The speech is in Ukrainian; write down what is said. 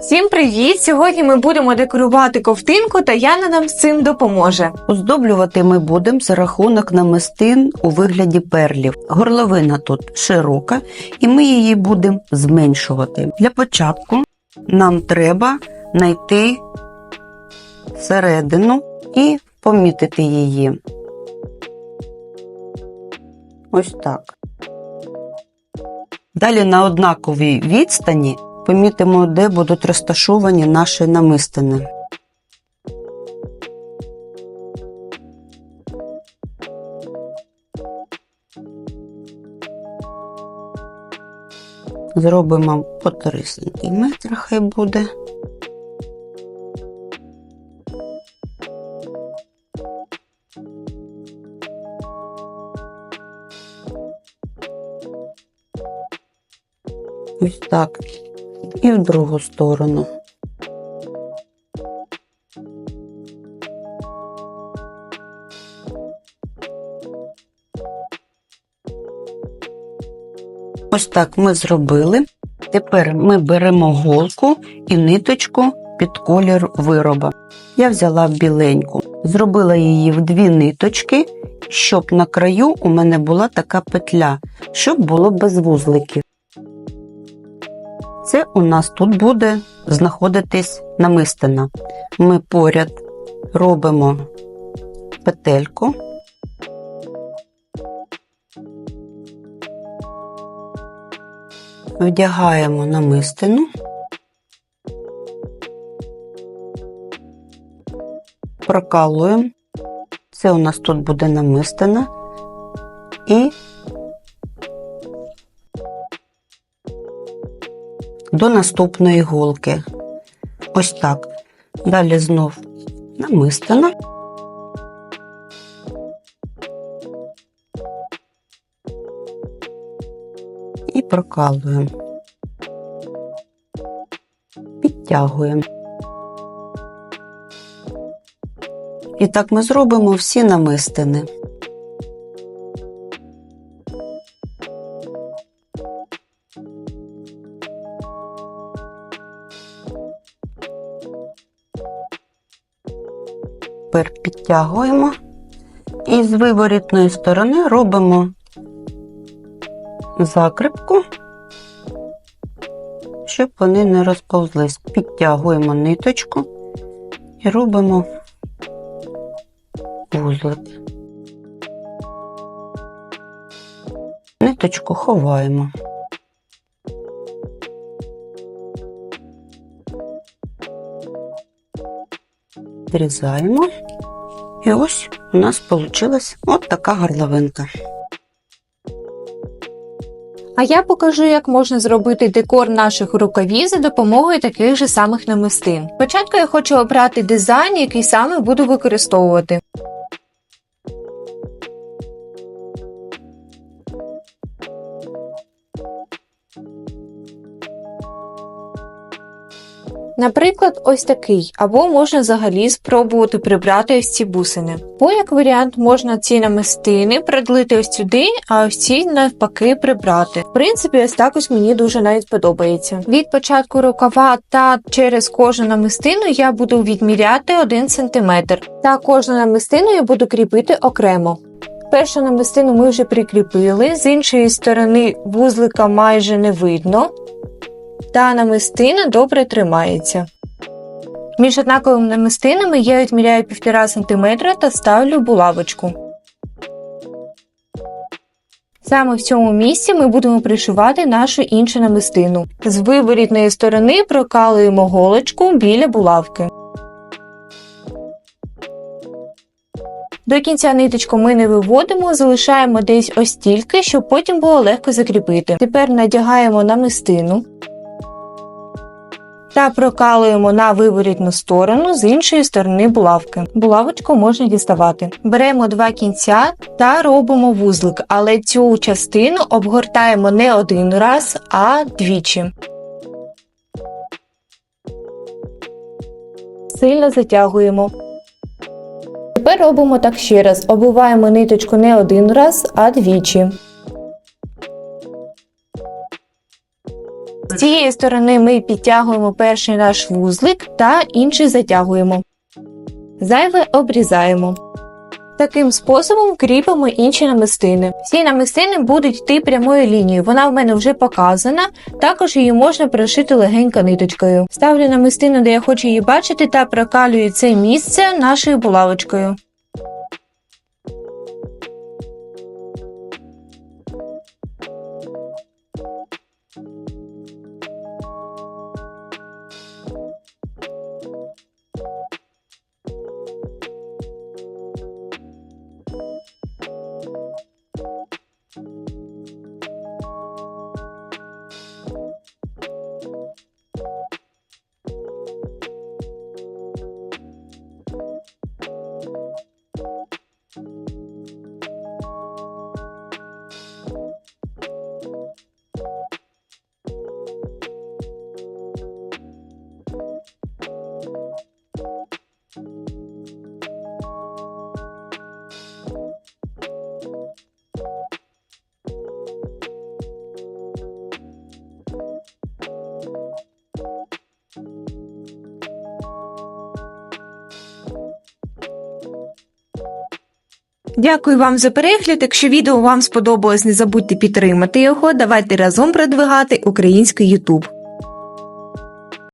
Всім привіт! Сьогодні ми будемо декорувати ковтинку, та Яна нам з цим допоможе. Оздоблювати ми будемо за рахунок намистин у вигляді перлів. Горловина тут широка, і ми її будемо зменшувати. Для початку нам треба знайти середину і помітити її. Ось так. Далі на однаковій відстані помітимо, де будуть розташовані наші намистини. Зробимо по 3 см, хай буде. Ось так. І в другу сторону. Ось так ми зробили. Тепер ми беремо голку і ниточку під колір вироба. Я взяла біленьку, зробила її в дві ниточки, щоб на краю у мене була така петля, щоб було без вузликів. Це у нас тут буде знаходитись намистина. Ми поряд робимо петельку. Вдягаємо намистину. Прокалуємо. Це у нас тут буде намистина. І до наступної голки. Ось так. Далі знов намистина. І прокалуємо. Підтягуємо. І так ми зробимо всі намистини. Тепер підтягуємо і з виворітної сторони робимо закріпку, щоб вони не розповзлись. Підтягуємо ниточку і робимо вузлик. Ниточку ховаємо. Зрізаємо. І ось у нас вийшла от така горловинка. А я покажу, як можна зробити декор наших рукавів за допомогою таких же самих намистин. Спочатку я хочу обрати дизайн, який саме буду використовувати. Наприклад, ось такий, або можна взагалі спробувати прибрати ось ці бусини. Бо як варіант можна ці намистини придлити ось сюди, а ось ці навпаки прибрати. В принципі, ось так ось мені дуже навіть подобається. Від початку рукава та через кожну намистину я буду відміряти 1 см. Та кожну намистину я буду кріпити окремо. Першу намистину ми вже прикріпили, з іншої сторони вузлика майже не видно та намистина добре тримається. Між однаковими намистинами я відміряю 1,5 см та ставлю булавочку. Саме в цьому місці ми будемо пришивати нашу іншу намистину. З виворітної сторони прокалуємо голочку біля булавки. До кінця ниточку ми не виводимо, залишаємо десь ось стільки, щоб потім було легко закріпити. Тепер надягаємо намистину та прокалуємо на виворітну сторону з іншої сторони булавки. Булавочку можна діставати. Беремо два кінця та робимо вузлик, але цю частину обгортаємо не один раз, а двічі. Сильно затягуємо. Тепер робимо так ще раз. Обуваємо ниточку не один раз, а двічі. Цієї сторони ми підтягуємо перший наш вузлик та інший затягуємо. Зайве обрізаємо. Таким способом кріпимо інші намистини. Всі намистини будуть йти прямою лінією. Вона в мене вже показана. Також її можна прошити легенько ниточкою. Ставлю намистину, де я хочу її бачити, та прокалюю це місце нашою булавочкою. Дякую вам за перегляд. Якщо відео вам сподобалось, не забудьте підтримати його. Давайте разом продвигати український YouTube.